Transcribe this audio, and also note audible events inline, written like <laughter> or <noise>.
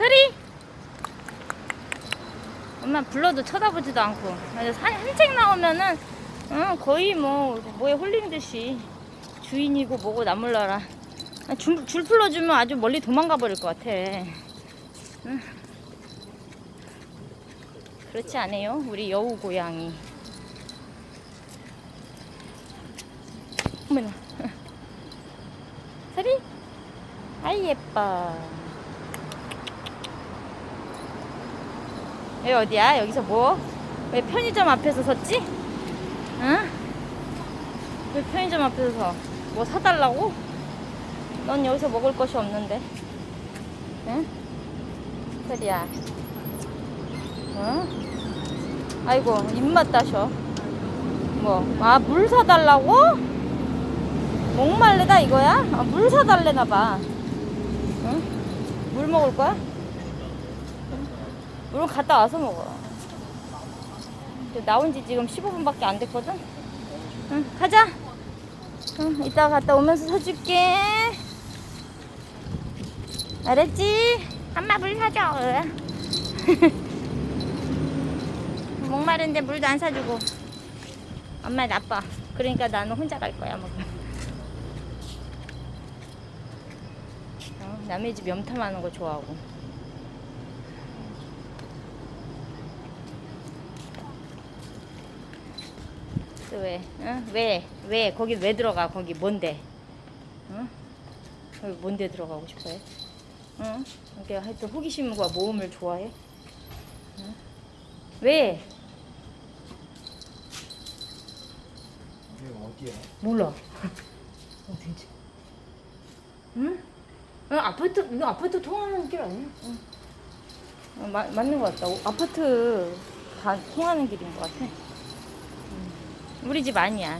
서리! 엄마 불러도 쳐다보지도 않고. 산책 나오면은, 응, 거의 뭐, 뭐에 홀린 듯이 주인이고 뭐고 나 몰라라. 아, 줄, 줄 풀러주면 아주 멀리 도망가 버릴 것 같아. 응. 그렇지 않아요? 우리 여우 고양이. 어머나. <laughs> 서리? 아이, 예뻐. 여기 어디야? 여기서 뭐? 왜 편의점 앞에서 섰지? 응? 왜 편의점 앞에서 서? 뭐 사달라고? 넌 여기서 먹을 것이 없는데. 응? 서리야. 응? 아이고, 입맛 따셔. 뭐, 아, 물 사달라고? 목말르다 이거야? 아, 물 사달래나 봐. 응? 물 먹을 거야? 물 갔다 와서 먹어. 나온 지 지금 15분밖에 안 됐거든? 응, 가자. 응, 이따 갔다 오면서 사줄게. 알았지? 엄마 물 사줘. <laughs> 목마른데 물도 안 사주고. 엄마 나빠. 그러니까 나는 혼자 갈 거야, 뭐. 어, 남의 집 염탐하는 거 좋아하고. 또 왜? 응? 왜? 왜? 거기 왜 들어가? 거기 뭔데? 응? 거기 뭔데 들어가고 싶어요? 응? 이게 하여튼 호기심과 모험을 좋아해? 응? 왜? 여기가 어디야? 몰라. <laughs> 어딘지. 응? 어, 아파트, 이거 아파트 통하는 길 아니야? 응. 어, 마, 맞는 것 같다. 오, 아파트 다 통하는 길인 것 같아. 응. 우리 집 아니야.